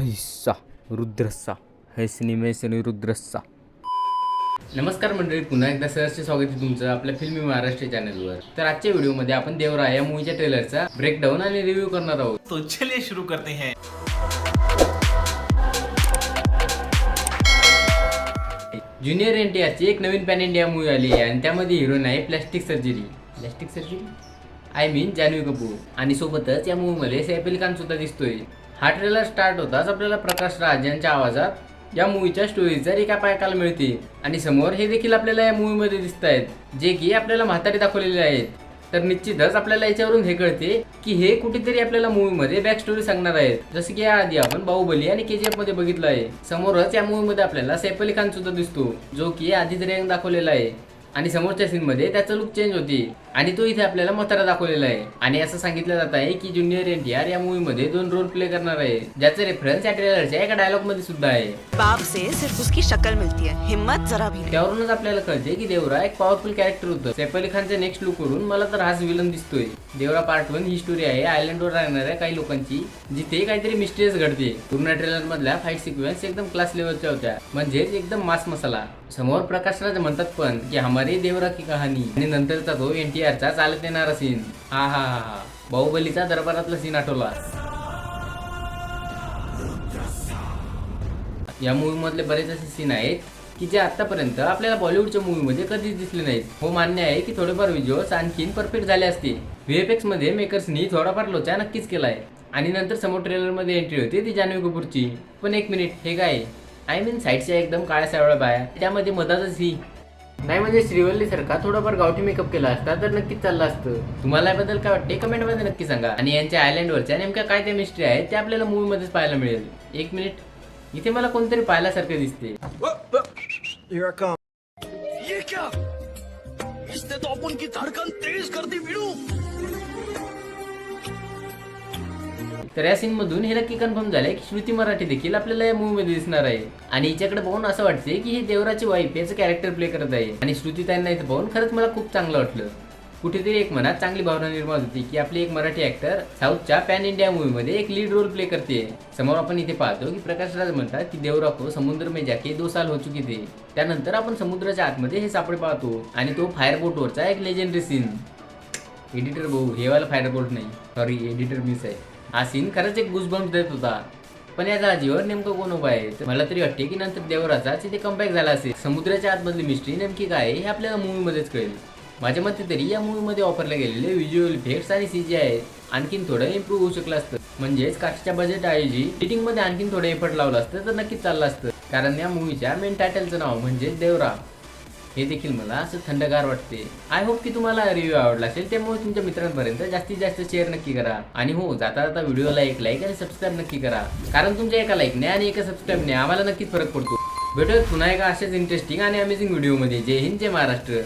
हैसा रुद्रस्सा हैसनी मैसनी रुद्रस्सा नमस्कार मंडळी पुन्हा एकदा सहर्ष स्वागत आहे तुमचं आपल्या फिल्मी महाराष्ट्र चॅनलवर तर आजच्या व्हिडिओमध्ये आपण देवरा या मूवीच्या ट्रेलरचा ब्रेकडाऊन आणि रिव्ह्यू करणार आहोत. तो चलिए शुरू करते हैं. ज्युनियर एन टी आरची एक नवीन पॅन इंडिया मूवी आली आहे आणि त्यामध्ये हिरोईन आहे plastic surgery plastic surgery I mean Janhvi Kapoor आणि सोबतच या मूवीमध्ये सैफ अली खान सुद्धा दिसतोय. हा ट्रेलर स्टार्ट होताच आपल्याला प्रकाश राज यांच्या आवाजात. या मूवीच्या स्टोरीचा रिकॅप ऐकायला मिळते. आणि समोर हे देखील आपल्याला या मूवीमध्ये दिसत आहेत जे की आपल्याला म्हातारे दाखवलेले आहेत. तर निश्चितच आपल्याला याच्यावरून हे कळते की हे कुठेतरी आपल्याला मूवीमध्ये बॅक स्टोरी सांगणार आहेत. जसं की याआधी आपण बाहुबली आणि के जी एफमध्ये बघितलं आहे. समोरच या मूवीमध्ये आपल्याला सैफ अली खान सुद्धा दिसतो जो की आधीच रँग दाखवलेला आहे. आणि समोरच्या सीनमध्ये त्याचं त्याचा लुक चेंज होते. आणि तो इथे आपल्याला म्हातारा दाखवलेला आहे. आणि असं सांगितलं जात आहे की ज्युनियर एन टी आर या मूवी मध्ये दोन रोल प्ले करणार आहे. ज्याचं रेफरन्स या ट्रेलरच्या एका डायलॉगमध्ये सुद्धा आहे. बाप से सिर्फ उसकी शक्ल मिलती है. हिम्मत जरा भी नहीं. त्यावरूनच आपल्याला कळते की देवरा एक पॉवरफुल कॅरेक्टर होतं. सैफ अली खानच्या नेक्स्ट लुक वरून मला तर हाच विलन दिसतोय. देवरा पार्ट वन ही स्टोरी आहे. आयलंडवर राहणाऱ्या काही लोकांची जिथे काहीतरी मिस्टेरियस घडते. पूर्ण ट्रेलर मधल्या फाईट सिक्वेन्स एकदम क्लास लेवलच्या होत्या. म्हणजेच एकदम मास मसाला. समोर प्रकाश राज म्हणतात पण की हमारी देवरा की कहाणी आणि नंतरचा तो एन टी चालत येणारा सीन हा हा हा हा. बाहुबलीचा दरबारातला सीन आठवला. या मूवी मधले बरेच असे सीन आहेत की जे आतापर्यंत आपल्याला बॉलिवूडच्या मूवीमध्ये कधीच दिसले नाहीत. हो मान्य आहे की थोडेफार व्हिज्युअल्स आणखीन परफेक्ट झाले असते व्हीएफएक्समध्ये मेकर्सनी थोडाफार लोचा नक्कीच केलाय. आणि नंतर समोर ट्रेलरमध्ये एंट्री होती ती जान्हवी कपूरची. पण एक मिनिट हे काय? आय मीन साईडच्या एकदम काळ्या सावळ्या बाया. त्यामध्ये मधातच ही नाही म्हणजे श्रीवल्ली सारखा थोडाफार गावठी मेकअप केला असता तर नक्कीच चाललं असतं. तुम्हाला याबद्दल काय वाटते? कमेंटमध्ये नक्की सांगा. आणि यांच्या आयलँडवरच्या नेमक्या काय त्या मिस्ट्री आहेत ते आपल्याला मूवी मध्येच पाहायला मिळेल. एक मिनिट इथे मला कोणतरी पाहिल्यासारखे दिसते. ये क्या? इसने तो अपन की धड़कन तेज कर दी वीरू तर या सीन मधून हे नक्की कन्फर्म झालंय की श्रुती मराठी देखील आपल्याला या मूवी मध्ये दिसणार आहे. आणि हिच्याकडे पाहून असं वाटते की ही देवराची वाईफ याचं कॅरेक्टर प्ले करत आहे. आणि श्रुती त्यांना इथं पाहून खरंच मला खूप चांगलं वाटलं. कुठेतरी एक मनात चांगली भावना निर्माण होती की आपली एक मराठी ऍक्टर साऊथच्या पॅन इंडिया मूवीमध्ये एक लीड रोल प्ले करते. समोर आपण इथे पाहतो की प्रकाश राज म्हणतात की देवरा को समुद्र में जाके दो साल हो चुकी थे. त्यानंतर आपण समुद्राच्या आतमध्ये हे सापडे पाहतो आणि तो फायरबोट वरचा एक लेजेंडरी सीन एडिटर भाऊ हे वाला फायर बोट नाही. सॉरी एडिटर मिस आहे. हा सीन खरंच एक गुजबम्स देत होता. पण या आजीवर नेमकं कोण उभा आहे? तर मला तरी वाटते की नंतर देवराचा तिथे कमबॅक झाला असेल. समुद्राच्या आतमधली मिस्ट्री नेमकी काय हे आपल्याला मूवीमध्येच कळेल. माझ्या मते तरी या मूवीमध्ये वापरले गेलेले व्हिज्युअल इफेक्ट्स आणि सीजी आहेत. आणखीन थोडं इम्प्रूव्ह होऊ शकलं असतं. म्हणजेच कास्टच्या बजेट ऐवजी एडिटिंगमध्ये आणखीन थोडं एफर्ट लावलं असतं तर नक्कीच चाललं असतं. कारण या मूवीच्या मेन टायटलचं नाव म्हणजेच देवरा हे देखील मला असं थंडगार वाटते. आय होप की तुम्हाला रिव्ह्यू आवडला असेल त्यामुळे तुमच्या मित्रांपर्यंत जास्तीत जास्त शेअर नक्की करा. आणि हो जाता जाता व्हिडिओला एक लाईक आणि सबस्क्राईब नक्की करा. कारण तुमच्या एका लाईकने आणि एका सबस्क्राईबने आम्हाला नक्कीच फरक पडतो. भेटत पुन्हा एका अशाच इंटरेस्टिंग आणि अमेझिंग व्हिडिओमध्ये जय हिंद जय महाराष्ट्र.